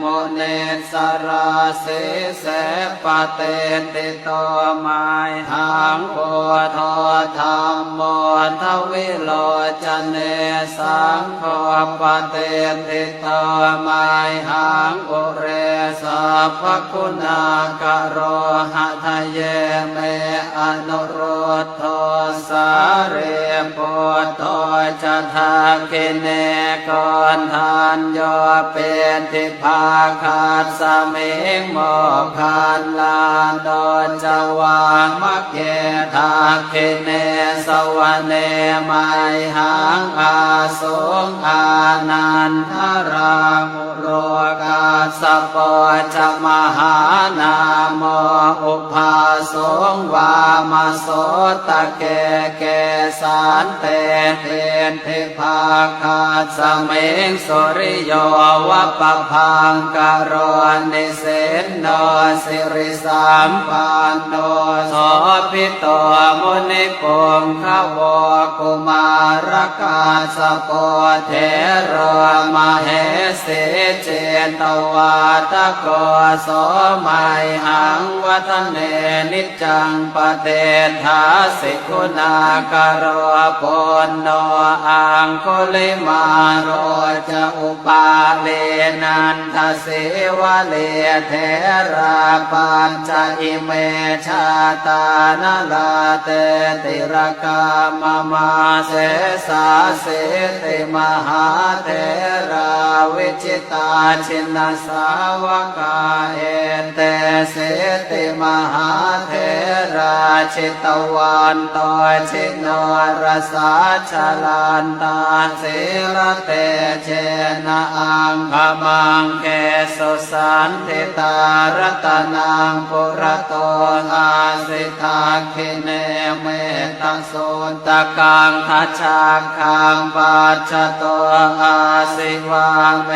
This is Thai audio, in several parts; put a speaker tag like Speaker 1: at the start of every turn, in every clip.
Speaker 1: มเนสราเสเสปเตติโตมายหังโพธธรรมโมทวิโลจเนสังโฆปเตติโตมายหังอุเรสัพคุณากโรหะทะเยเมอนุโรธโทสาเรปุตโตจะทาคิเนกอนทานโยเป็นทิภาคาสเมงโมคันลาโดจวางมะเกทาเคเนสวเนไมหังอาสงอานันทรามุโร กาสปจะมหานาโมอุปาสงวามาโสตะเกเกสานเตเทนเทภาคาสเมงสุริโยวะปพังกโรนิเสนโนสิริสามปันโนโสพิโตมุนิปงขวกุมารกาสปเทโรมาเหสิเจตวาตะโกโสมัยหังวัฒเนนิจจังปเตถาสิกุณากโรปนโนอังคุลิมาโรจะอุปาเลนันทเสวะเลเทราปัญจอิเมชาตานลาเตติรกามมาเสสาเสติมหาเทราวิจิตาชินสาวกาเอ เสติมหาเทราชิตวันตชินรสาชลันตาเสรเตเชนะอังคมังเกสุสันติตารตนังปุระโตอาสิทาคิเนเมตโสตกังทัชชาคังปัจจโตอาสิวาเม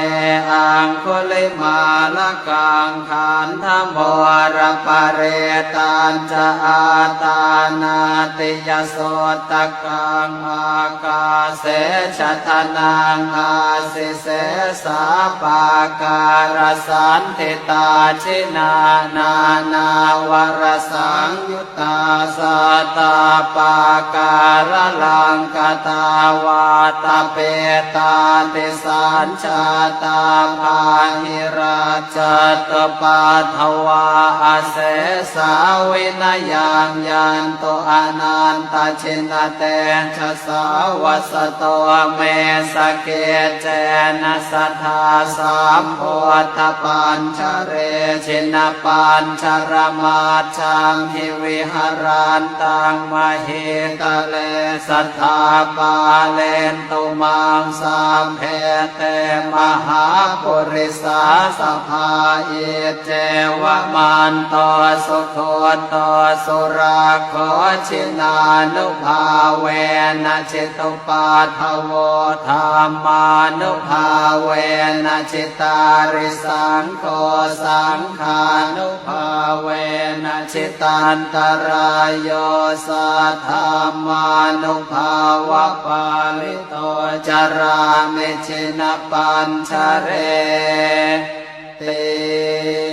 Speaker 1: อังคุลิมาลกังขันธโมรปะเรตันจะอาตานาติยโสตกังอากาเสชะทนังอาสิเสสาปาการสันติตาชินานานาวรสังยุตตาสตาปาการลังกตาวาตาเปตาติสัญชาตาภาหิราชตปาทวาอาเสสาวินยังยันโตอนันตชินเตชะสาวสโตเมสเกเจนะสัทธาสามโพธปัญชเรชินปัญชรมาชังหิวิหารันตังมเหกะเลสัทธาปาเลนตุมังสัมเพเตมหาปุริสาสภาอิเจวมันโตสุโคโตสุราโคชินานุภาเวนะจิตุปาทโวธรรมานุภาเวนะจิตาริสังโฆสังขานุภาเวนะจิตันตรายโยสัทธามานุภาวะปาลิโตจารามิชินปัญชเร เต